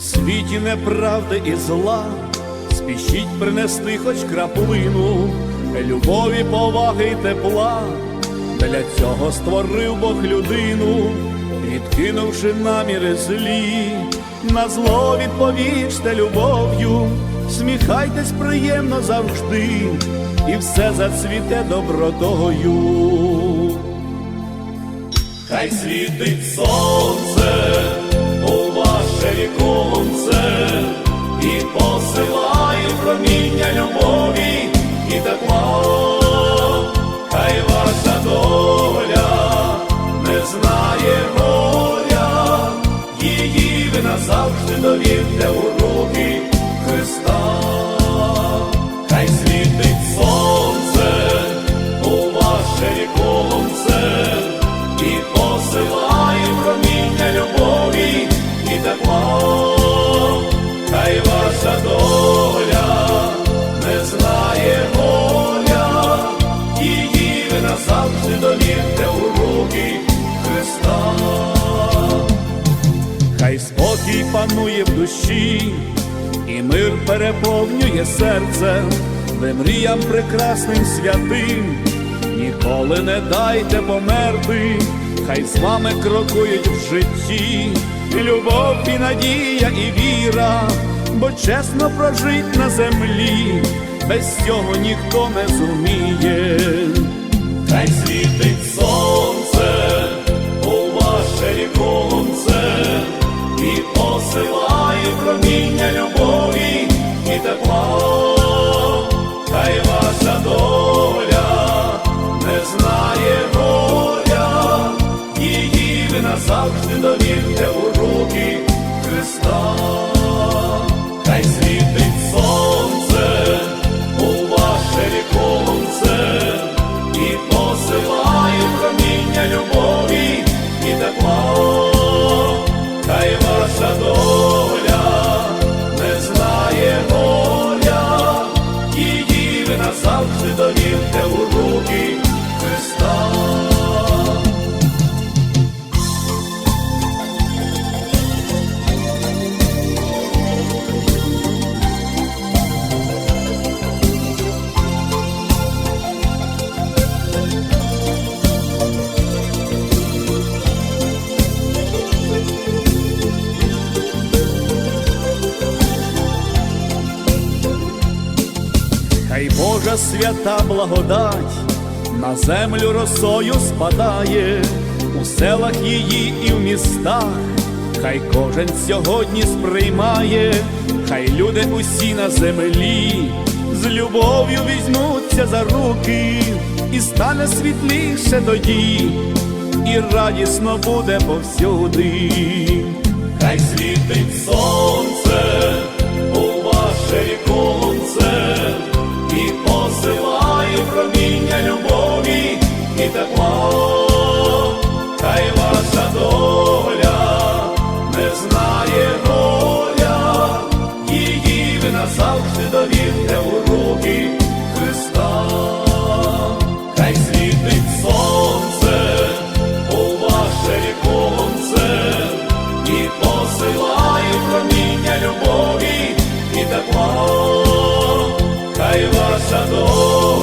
світі неправди і зла, спішіть принести хоч краплину любові, поваги й тепла. Для цього створив Бог людину, відкинувши наміри злі, на зло відповічте любов'ю, сміхайтесь приємно завжди, і все зацвіте добротою. Хай світить сонце Христа. Хай спокій панує в душі, і мир переповнює серце, ви мріям прекрасним святим, ніколи не дайте померти, хай з вами крокують в житті, любов і надія, і віра, бо чесно прожить на землі, без цього ніхто не зуміє. Хай світить сонце Свята благодать на землю росою спадає, у селах її і в містах, хай кожен сьогодні сприймає, хай люди усі на землі з любов'ю візьмуться за руки, і стане світліше тоді, і радісно буде повсюди. Хай світить сонце Хай ваша доля